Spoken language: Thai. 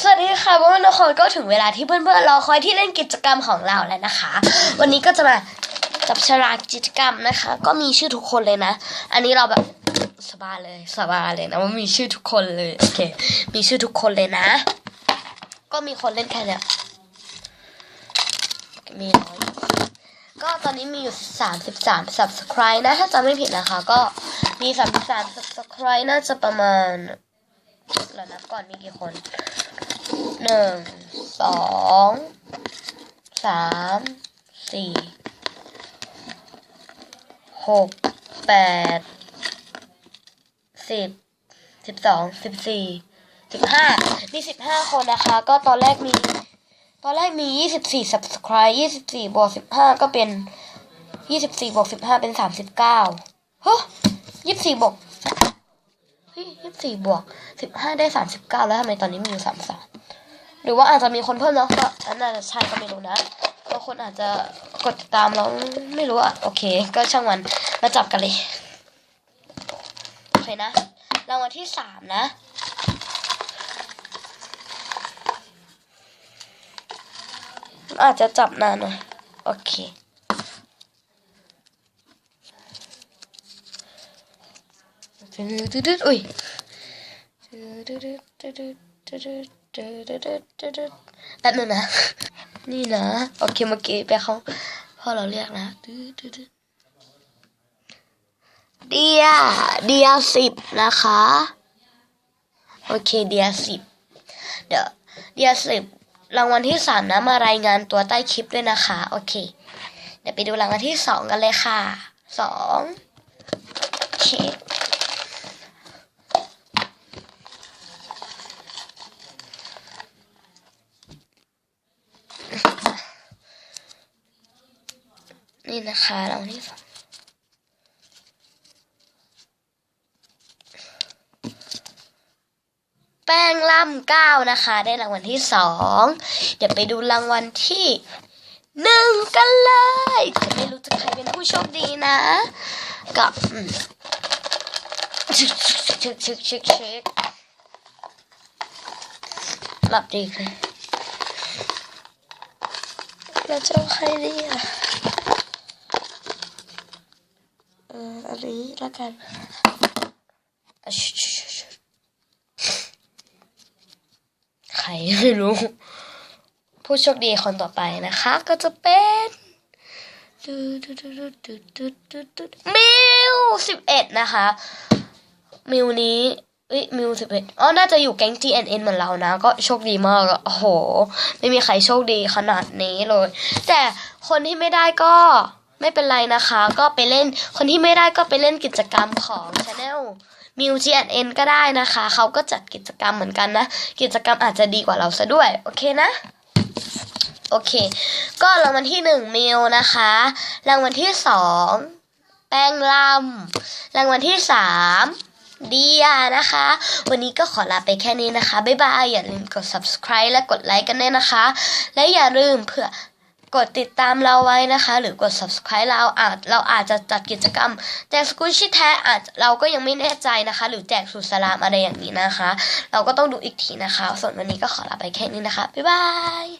สวัสดีค่ะเพื่อนๆทุกคนก็ถึงเวลาที่เพื่อนๆรอคอยที่เล่นกิจกรรมของเราแล้วนะคะ วันนี้ก็จะมาจับฉลากกิจกรรมนะคะ ก็มีชื่อทุกคนเลยนะ อันนี้เราแบบสบายเลยสบายเลยนะว่ามีชื่อทุกคนเลยโอเคมีชื่อทุกคนเลยนะ ก็มีคนเล่นแค่เนี้ยมีน้อยก็ตอนนี้มีอยู่สามสิบสาม subscribe นะ ถ้าจำไม่ผิดนะคะ ก็มีสามสิบสาม subscribe น่าจะประมาณ เรานับก่อนมีกี่คนหนึ่งสองสามสี่หกแปดสิบสิบสองสิบสี่สิบห้ามีสิบห้าคนนะคะ ก็ตอนแรกมี ตอนแรกมียี่สิบสี่ subscribe ยี่สิบสี่บวกสิบห้าก็เป็นยี่สิบสี่บวกสิบห้าเป็นสามสิบเก้าเฮ้ยยี่สิบสี่บวก เฮ้ยยี่สิบสี่บวกสิบห้าได้สามสิบเก้าแล้วทำไมตอนนี้มีอยู่สามสามหรือว่าอาจจะมีคนเพิ่มแล้วก็อันน่าจะใช่ก็ไม่รู้นะบางคนอาจจะกดติดตามแล้วไม่รู้อะโอเค ก็ช่างมันมาจับกันเลยโอเคนะรางวัลที่สามนะอาจจะจับนานหน่อยโอเค ตึ๊ดๆ อุ้ยแป๊บนึงนะ นี่นะ โอเคเมื่อกี้ไปเขาพ่อเราเรียกนะเดีย เดียสิบนะคะ โอเค เดียสิบ เดี๋ยว เดียสิบรางวัลที่สามนะ มารายงานตัวใต้คลิปด้วยนะคะ โอเค เดี๋ยวไปดูรางวัลที่สองกันเลยค่ะสองโอเค นี่นะคะรางวัลที่สองแป้งล่ำเก้านะคะ ได้รางวัลที่สองเดี๋ยวไปดูรางวัลที่หนึ่งกันเลยจะไม่รู้จะใครเป็นผู้โชคดีนะกับชึกชึกชึกชึกชึกชึกหลับดีเลยเราจะใครดีอะ เอออั นี้ละกันใครไม่รู้ ผู้โชคดีคนต่อไปนะคะ ก็จะเป็นมิวสิบเอ็ดนะคะ มิวนี้เอ้ยมิวสิบเอ็ดอ๋อ น่าจะอยู่แก๊ง GNN เหมือนเรานะ ก็โชคดีมากโอ้โห ไม่มีใครโชคดีขนาดนี้เลย แต่คนที่ไม่ได้ก็ ไม่เป็นไรนะคะ ก็ไปเล่น คนที่ไม่ได้ก็ไปเล่นกิจกรรมของ Channel m u g n ก็ได้นะคะ เขาก็จัดกิจกรรมเหมือนกันนะ กิจกรรมอาจจะดีกว่าเราซะด้วย โอเคนะ โอเค ก็รางวัลที่หนึ่งมิวนะคะ รางวัลที่สองแป้งลำรางวัลที่สามเดียนะคะ วันนี้ก็ขอลาไปแค่นี้นะคะ บ๊ายบาย อย่าลืมกด subscribe และกดไลค์กันด้วยนะคะ และอย่าลืมเผื่อ กดติดตามเราไว้นะคะ หรือกด subscribe เราอาจเราอาจจะจัดกิจกรรม แจกสกุชชี่แท้อาจเราก็ยังไม่แน่ใจนะคะ หรือแจกสุสลามอะไรอย่างนี้นะคะ เราก็ต้องดูอีกทีนะคะ ส่วนวันนี้ก็ขอลาไปแค่นี้นะคะ บ๊ายบาย